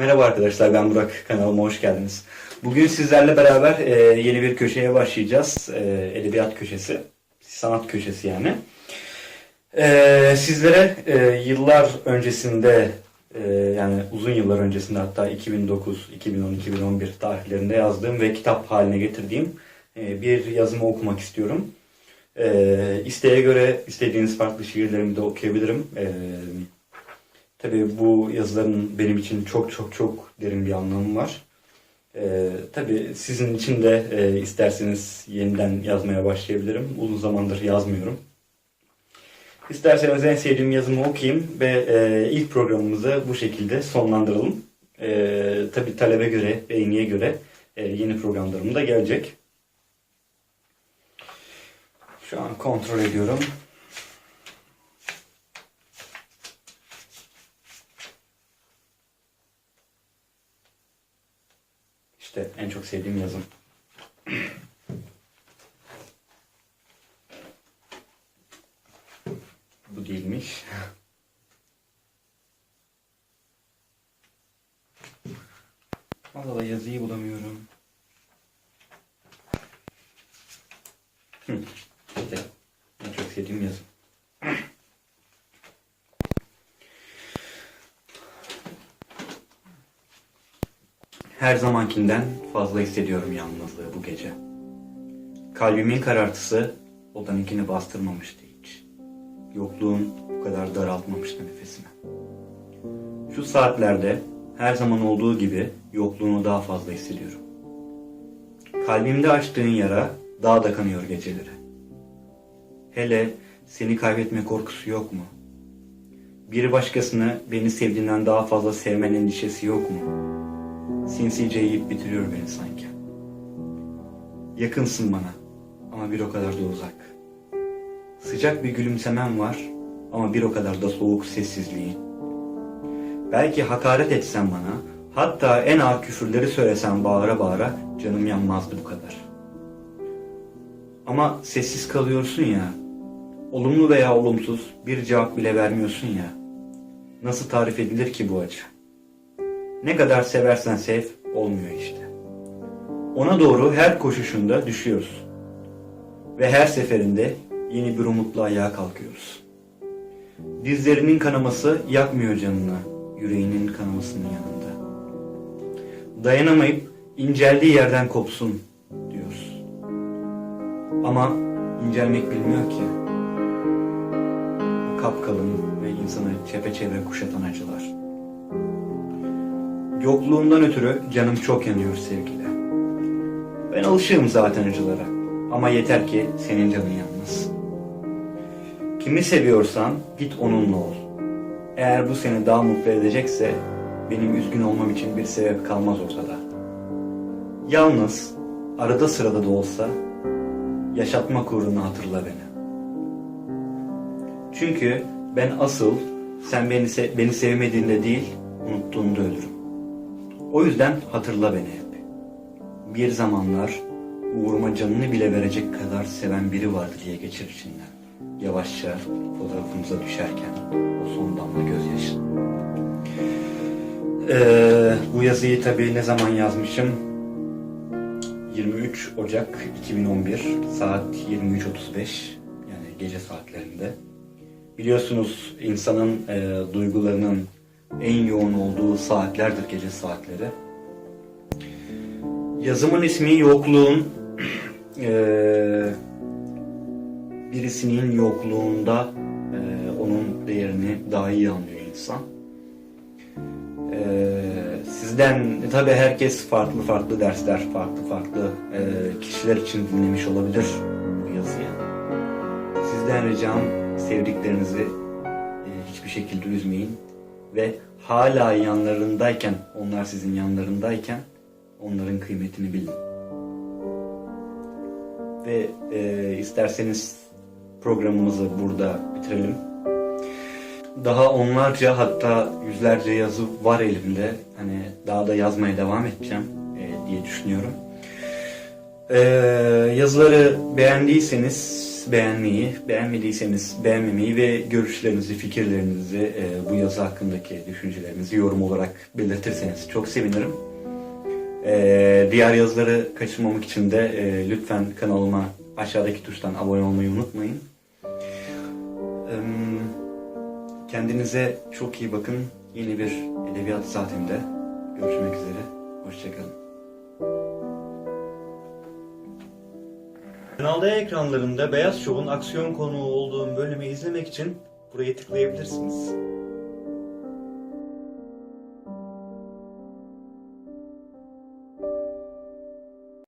Merhaba arkadaşlar ben Burak kanalıma hoş geldiniz. Bugün sizlerle beraber e, yeni bir köşeye başlayacağız. E, edebiyat köşesi, sanat köşesi yani. E, sizlere e, yıllar öncesinde e, yani uzun yıllar öncesinde hatta 2009, 2010, 2011 tarihlerinde yazdığım ve kitap haline getirdiğim e, bir yazımı okumak istiyorum. E, isteğe göre istediğiniz farklı şiirlerimi de okuyabilirim. E, Tabii bu yazıların benim için çok çok çok derin bir anlamı var. Ee, tabii sizin için de e, isterseniz yeniden yazmaya başlayabilirim. Uzun zamandır yazmıyorum. İsterseniz en sevdiğim yazımı okuyayım ve e, ilk programımızı bu şekilde sonlandıralım. E, tabii talebe göre, beğeniye göre e, yeni programlarım da gelecek. Şu an kontrol ediyorum. İşte en çok sevdiğim yazım. Bu değilmiş. Valla yazıyı bulamıyorum. Hı, İşte en çok sevdiğim yazım. Her zamankinden fazla hissediyorum yalnızlığı bu gece. Kalbimin karartısı odaninkini bastırmamıştı hiç. Yokluğun bu kadar daraltmamıştı nefesimi. Şu saatlerde her zaman olduğu gibi yokluğunu daha fazla hissediyorum. Kalbimde açtığın yara daha da kanıyor geceleri. Hele seni kaybetme korkusu yok mu? Bir başkasını beni sevdiğinden daha fazla sevmen endişesi yok mu? Sinsice yiyip bitiriyor beni sanki. Yakınsın bana ama bir o kadar da uzak. Sıcak bir gülümsemen var ama bir o kadar da soğuk sessizliğin. Belki hakaret etsen bana, hatta en ağır küfürleri söylesen bağıra bağıra canım yanmazdı bu kadar. Ama sessiz kalıyorsun ya, olumlu veya olumsuz bir cevap bile vermiyorsun ya. Nasıl tarif edilir ki bu acı? Ne kadar seversen sev, olmuyor işte. Ona doğru her koşuşunda düşüyoruz. Ve her seferinde yeni bir umutla ayağa kalkıyoruz. Dizlerinin kanaması yakmıyor canını, yüreğinin kanamasının yanında. Dayanamayıp inceldiği yerden kopsun diyoruz. Ama incelmek bilmiyor ki. Kapkalın ve insanı çepeçevre kuşatan acılar. Yokluğundan ötürü canım çok yanıyor sevgili. Ben alışığım zaten acılara. Ama yeter ki senin canın yanmasın. Kimi seviyorsan git onunla ol. Eğer bu seni daha mutlu edecekse benim üzgün olmam için bir sebep kalmaz ortada. Yalnız arada sırada da olsa yaşatmak uğruna hatırla beni. Çünkü ben asıl sen beni, se- beni sevmediğinde değil unuttuğunda ölürüm. O yüzden hatırla beni hep. Bir zamanlar uğruma canını bile verecek kadar seven biri vardı diye geçir içinden. Yavaşça fotoğrafımıza düşerken o son damla gözyaşı. Ee, bu yazıyı tabii ne zaman yazmışım? 23 Ocak 2011 saat 23.35 yani gece saatlerinde. Biliyorsunuz insanın e, duygularının en yoğun olduğu saatlerdir gece saatleri. Yazımın ismi Yokluğun. Eee, birisinin yokluğunda eee, onun değerini daha iyi anlıyor insan. Eee, sizden tabi herkes farklı farklı dersler, farklı farklı eee, kişiler için dinlemiş olabilir bu yazıyı. Sizden ricam sevdiklerinizi eee, hiçbir şekilde üzmeyin ve hala yanlarındayken, onlar sizin yanlarındayken onların kıymetini bilin. Ve e, isterseniz programımızı burada bitirelim. Daha onlarca hatta yüzlerce yazı var elimde. Hani daha da yazmaya devam edeceğim e, diye düşünüyorum. E, yazıları beğendiyseniz beğenmeyi, beğenmediyseniz beğenmemeyi ve görüşlerinizi, fikirlerinizi, e, bu yazı hakkındaki düşüncelerinizi yorum olarak belirtirseniz çok sevinirim. E, diğer yazıları kaçırmamak için de e, lütfen kanalıma aşağıdaki tuştan abone olmayı unutmayın. Kendinize çok iyi bakın. Yeni bir edebiyat saatinde görüşmek üzere. Hoşçakalın. Kanal D ekranlarında Beyaz Şov'un aksiyon konuğu olduğum bölümü izlemek için buraya tıklayabilirsiniz.